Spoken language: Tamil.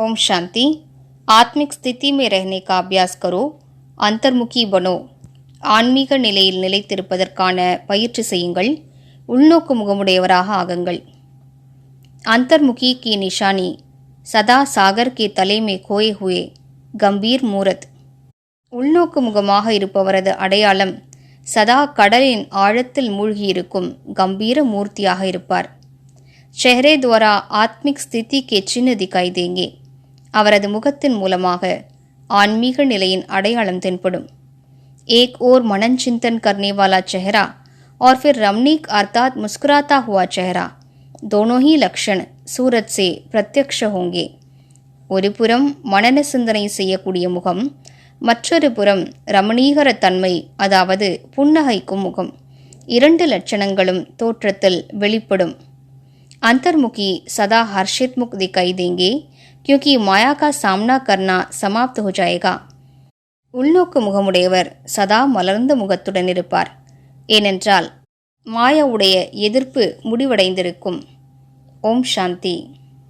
ओम शांति आत्मिक स्थिति में रहने का अभ्यास करो अंतर्मुखी बनो ஆன்மீக நிலையில் நிலைத்திருப்பதற்கான பயிற்சி செய்யுங்கள் உள்நோக்கு முகமுடையவராக ஆகுங்கள் अंतर्मुखी की निशानी सदा सागर के तले में खोए हुए கம்பீர் மூரத் உள்நோக்கு முகமாக இருப்பவரது அடையாளம் சதா கடலின் ஆழத்தில் மூழ்கியிருக்கும் கம்பீர மூர்த்தியாக இருப்பார் செஹரே துவாரா ஆத்மிக் ஸ்திதி கே சின்ன திகாய் தேங்கே அவரது முகத்தின் மூலமாக ஆன்மீக நிலையின் அடையாளம் தென்படும் एक ओर मनन चिंतन करने वाला चेहरा और फिर रमणीक अर्थात मुस्कुराता हुआ चेहरा दोनों ही लक्षण सूरत से प्रत्यक्ष होंगे ஒரு புறம் மனன சிந்தனை செய்யக்கூடிய முகம் மற்றொரு புறம் ரமணீகர தன்மை அதாவது புன்னகைக்கும் முகம் இரண்டு லட்சணங்களும் தோற்றத்தில் வெளிப்படும் अंतर्मुखी सदा हर्षित मुख दिखाई देंगे क्योंकि माया का सामना करना समाप्त हो जाएगा உள்நோக்கு முகமுடையவர் சதா மலர்ந்த முகத்துடன் இருப்பார் ஏனென்றால் மாயாவுடைய எதிர்ப்பு முடிவடைந்திருக்கும் ஓம் சாந்தி